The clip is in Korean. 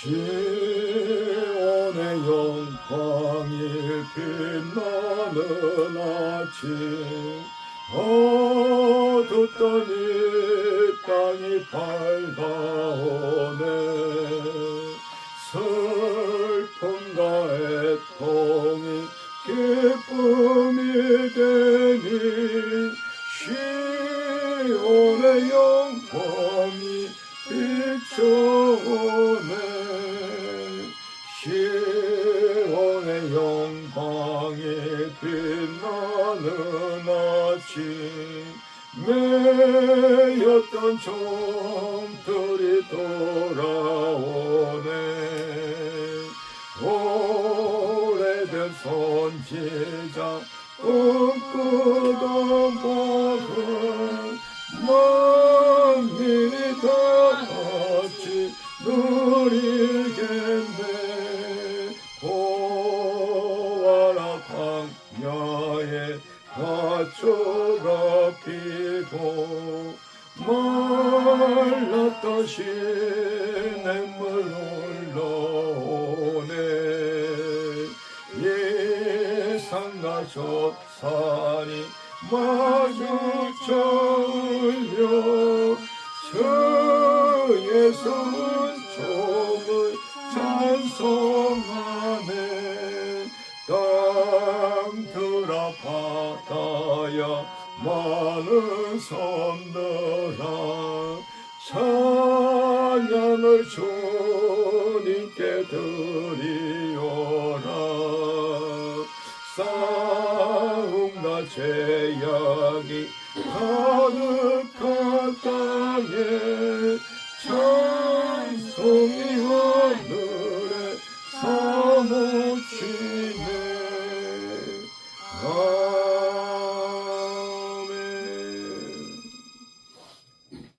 시온의 영광이 빛나는 아침 어둡던 이 땅이 밝아오네. 슬픔과 애통이 기쁨이 되니 시온의 영광 빛나는 아침 매였던 종들이 돌아오네. 오래된 선지자 꿈꾸던 말랐던 시냇물 흘러오네? 예상과 저산이 마주쳐 울려. 저 예수 종을 찬송하네 받아야 많은 섬들아 찬양을 주님께 드리오라. 싸움과 제약이 가득한 땅에 찬송이